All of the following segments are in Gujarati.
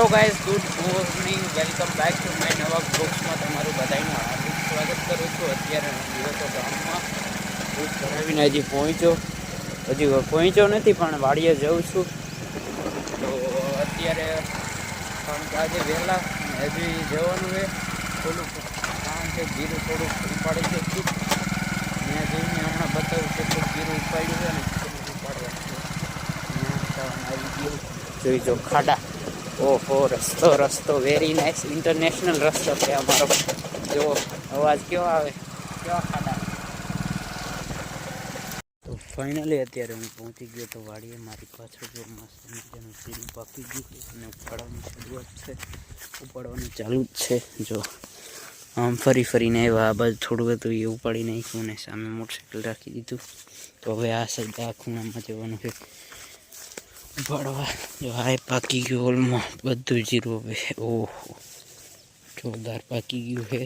Hello guys good morning welcome back to my નવા બ્લોક્સમાં તમારું બધાનું હાર્દિક સ્વાગત કરું છું. અત્યારે હું ગયો ગામમાં. દૂધ ભરાવીને હજી પહોંચ્યો. હજી પહોંચ્યો નથી, પણ વાડીએ જઉં છું. તો અત્યારે પણ કે આજે વહેલા હજી જવાનું છે. થોડું કામ છે જીરું થોડુંક ઉપાડી છે મેં જઈને હમણાં બતાવું કેટલું જીરું ઉપાડ્યું છે ને કેટલું ઉપાડવાનું છે. જોઈ જો ખાડા. ઓહો, રસ્તો રસ્તો વેરી નાઇસ ઇન્ટરનેશનલ રસ્તો છે અમારો. જો, અવાજ કેવો આવે? કેવા ખાડા? તો ફાઇનલી અત્યારે હું પહોંચી ગયો તો વાડીએ, મારી પાછળ જો મસ્ત મજાનું જીરું પાકી ગયું છે. અને ઉપાડવાની શરૂઆત છે. ઉપાડવાનું ચાલુ જ છે. જો, આમ ફરી ફરીને એવા આ બાજુ થોડું હતું, એ ઉપાડી નાખ્યું ને સામે મોટરસાઇકલ રાખી દીધું. તો હવે આ સાઈડ, આ ખૂણામાં જવાનું છે. ઉપાડવા જો હાય પાકી ગયું ઓલમાં બધું જીરો હવે. ઓહો. જોરદાર પાકી ગયું છે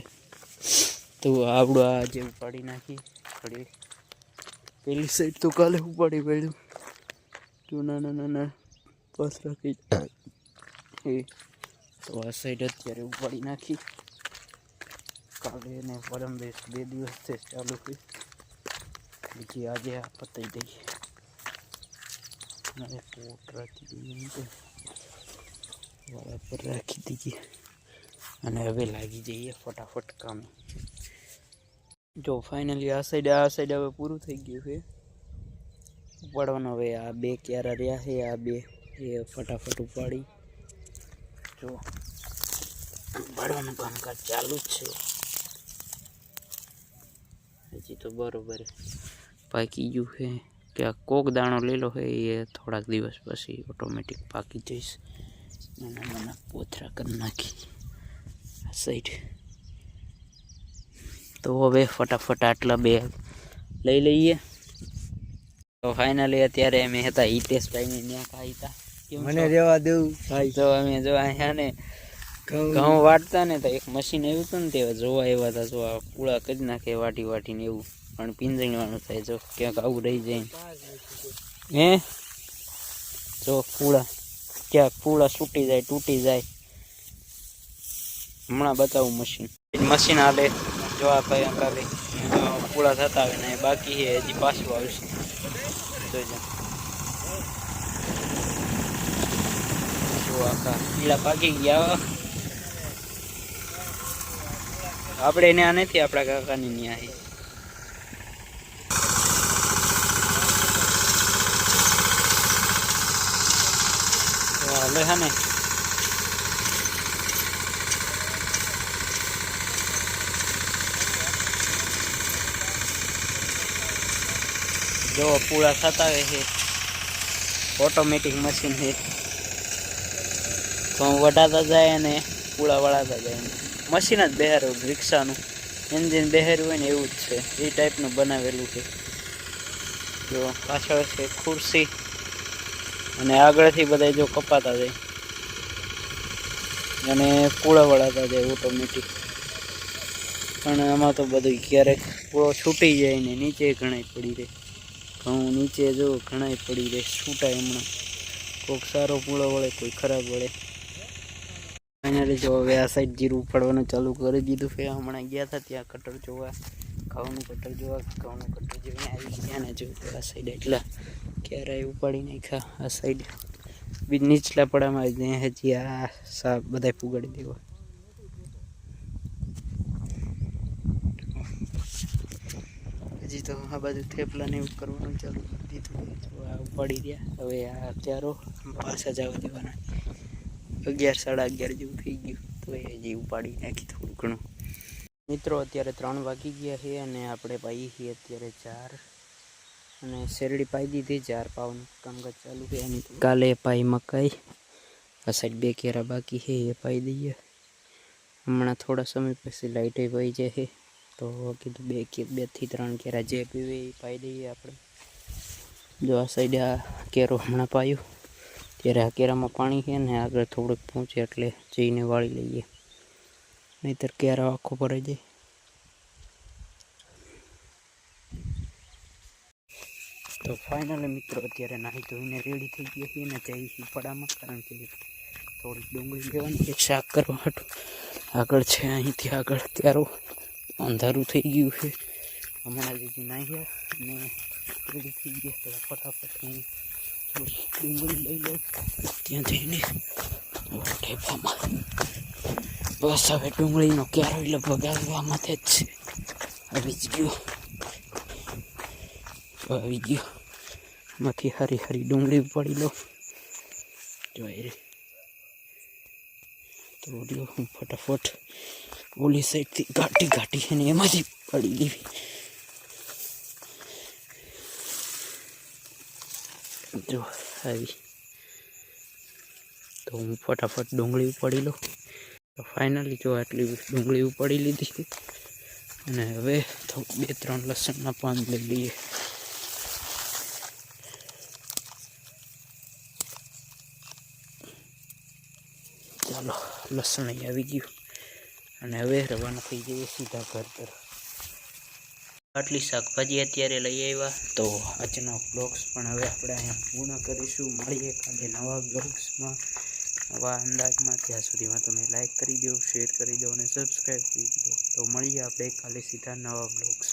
તો આવડું આજે ઉપાડી નાખી. થોડી પેલી સાઈડ તો કાલે ઉપાડી પડ્યું. જો નાના નાના પાસ રાખી. એ તો આ સાઈડ અત્યારે ઉપાડી નાખી. કાલે ને પરમ બે દિવસથી ચાલુ થઈ બીજી આજે આ પતાઈ દઈએ. અરે પોટ રાખી દઈએ એમ તો વાળા પર રાખી દઈએ અને હવે લાગી જઈએ ફટાફટ કામે જો ફાઇનલી આ સાઈડ આ સાઈડ હવે પૂરું થઈ ગયું છે ઉપાડવાનું હવે આ બે ક્યારા રહ્યા છે આ બે એ ફટાફટ ઉપાડી જો ઉપાડવાનું કામકાજ ચાલુ જ છે હજી તો બરોબર પાકી ગયું છે કે આ કોક દાણો લીલો હોય એ થોડાક દિવસ પછી ઓટોમેટિક પાકી જઈશ. નાના મને પોથરા કરી નાખી. આ સાઈડ તો હવે ફટાફટ આટલા બે લઈ લઈએ. તો ફાઇનલી અત્યારે અમે હતા હિતેશભાઈની ત્યાં ખાઈ હતા મને? રેવા દેવું ભાઈ. તો અમે જો અહીંયા ને ઘઉં. વાટતા ને તો એક મશીન આવ્યું હતું ને તે જોવા એવા હતા. જો આ પૂળા કરી નાખે વાટી વાટીને એવું. પણ પીંજણવાનું થાય. જો ક્યાંક આવું રહી જાય. હે? જો પૂળા ક્યાંક પૂળા છૂટી જાય, તૂટી જાય. હમણાં બતાવું મશીન. મશીન હાલે. જો આ ભાઈ અંકાલે પૂળા થતા આવે ને બાકી હજી પાછું આવશે. જોઈજો જો આખા પીળા પાકી ગયા. આપણે ત્યાં નથી, આપણા કાકાની ત્યાં છે ને જો પૂળા થતા હોય છે. ઓટોમેટિક મશીન છે. તો વઢાતા જાય અને પૂળા વળાતા જાય મશીન જ બેહારું રિક્ષાનું. એન્જિન બેહાર્યું હોય ને એવું જ છે. એ ટાઈપનું બનાવેલું છે. જો પાછળ છે ખુરશી. અને આગળથી બધા જો કપાતા જાય. અને પૂળા વળાતા જાય ઓટોમેટિક પણ આમાં તો બધું ક્યારેક પૂળો છૂટી જાય ને નીચે ઘણાય પડી રહે. ઘઉં નીચે જો ઘણાય પડી રહે, છૂટાય હમણાં. કોઈક સારો પૂળો વળે, કોઈ ખરાબ વળે. ફાઇનલી જો હવે આ સાઈડ જીરું ઉપાડવાનું ચાલુ કરી દીધું છે. હમણાં ગયા હતા ત્યાં કટર જોવા. ઘઉંનું કટર જોવા ઘઉંનું કટર જોઈને આવી ગયા ને જો આ સાઈડ એટલા ક્યારેય ઉપાડી નાખ્યા આ સાઈડ બી નીચલા પડામાં આવી જાય હજી આ સા બધા પુગાડી દેવા. હજી તો આ બાજુ થેપલાને એવું કરવાનું ચાલુ દીધું. આ ઉપાડી રહ્યા. હવે આ ચારો પાછા જવા દેવાના. અગિયાર, સાડા અગિયાર જેવું થઈ ગયું. તો એ હજી ઉપાડી નાખી થોડું ઘણું. મિત્રો, અત્યારે ત્રણ વાગી ગયા છે અને આપણે પાઈ છીએ અત્યારે ચાર. અને શેરડી પાઈ દીધી, ચાર પાવાનું કામકાજ ચાલુ છે. અને કાલે પાઈ મકાઈ. આ સાઈડ બે કેરા બાકી છે, એ પાઈ દઈએ. હમણાં થોડા સમય પછી લાઇટે પાઈ જાય તો કીધું બે કે, બેથી ત્રણ કેરા જે પીવે એ પાઈ દઈએ આપણે. જો આ સાઈડે આ કેરો હમણાં પાયું. ત્યારે આ કેરામાં પાણી છે ને આગળ થોડુંક પહોંચે એટલે જઈને વાળી લઈએ. નહીતર કેરા આખો ભરાઈ જાય તો ફાઇનલી મિત્રો અત્યારે નાહી ધોઈને રેડી થઈ ગયા છીએ ને જઈ છીએ પડામાં કારણ કે થોડી ડુંગળી લેવાની છે શાક કરવા હાટું આગળ છે અહીંથી આગળ ક્યારો અંધારું થઈ ગયું છે હમણાં જીજી નાહ્યા અને રેડી થઈ ગયા તો ફટાફટ હું થોડી ડુંગળી લઈ લઉં ત્યાં જઈને ઠેફામાં બસ હવે ડુંગળીનો ક્યારો લગભગ માટે જ છે. આવી જ ગયો. આવી ગયો. માંથી હરી હરી ડુંગળી પડી લો જોઈ રે. તો હું ફટાફટ ઓલી સાઈડથી ઘાટી ઘાટી અને એમાંથી પડી લેવી. જો, આવી. તો હું ફટાફટ ડુંગળી ઉપાડી લઉં. તો ફાઇનલી જો આટલી ડુંગળી ઉપાડી લીધી અને હવે બે ત્રણ લસણના પાન લઈ લઈએ. ચાલો, લસણ અહીં આવી ગયું. અને હવે રવાના થઈ જઈએ સીધા ઘર તરફ. આટલી શાકભાજી અત્યારે લઈ આવ્યા. તો આજનો બ્લોગ્સ પણ હવે આપણે અહીંયા પૂર્ણ કરીશું. મળીએ કાલે નવા બ્લોગ્સમાં નવા અંદાજમાં ત્યાં સુધીમાં તમે લાઇક કરી દો શેર કરી દો અને સબસ્ક્રાઈબ કરી દો. તો મળીએ આપણે કાલે સીધા નવા બ્લોગ્સ